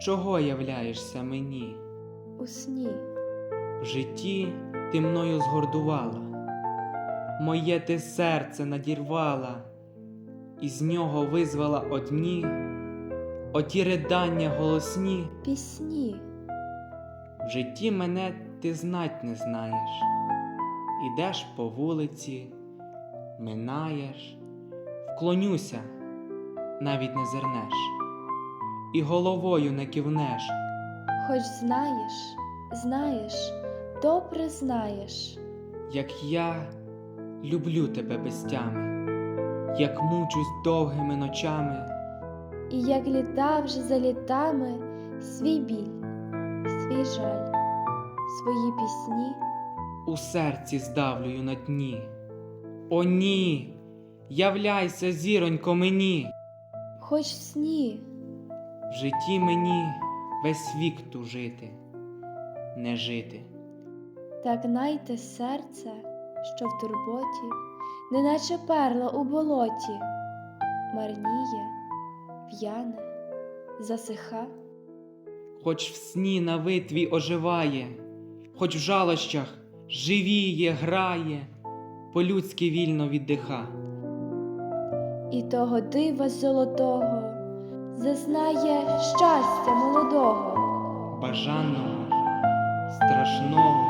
Чого являєшся мені? у сні, В житті ти мною згордувала, моє ти серце надірвала, і з нього визвала одні, оті ридання голосні. пісні, В житті мене ти знать не знаєш, ідеш по вулиці, минаєш, вклонюся, навіть не зернеш, і головою не кивнеш. хоч знаєш, знаєш, добре знаєш, як я люблю тебе без тями, як мучусь довгими ночами, і як літа вже за літами свій біль, свій жаль, свої пісні, у серці здавлюю на дні. О, ні, являйся, зіронько, мені, хоч в сні, в житті мені весь вік тужити, не жити. так найте серце, що в турботі, неначе перла у болоті, марніє, в'яне, засиха, Хоч в сні на витві оживає, хоч в жалощах живіє, грає, по-людськи вільно віддиха. і того дива золотого зазнає щастя молодого, бажаного, страшного.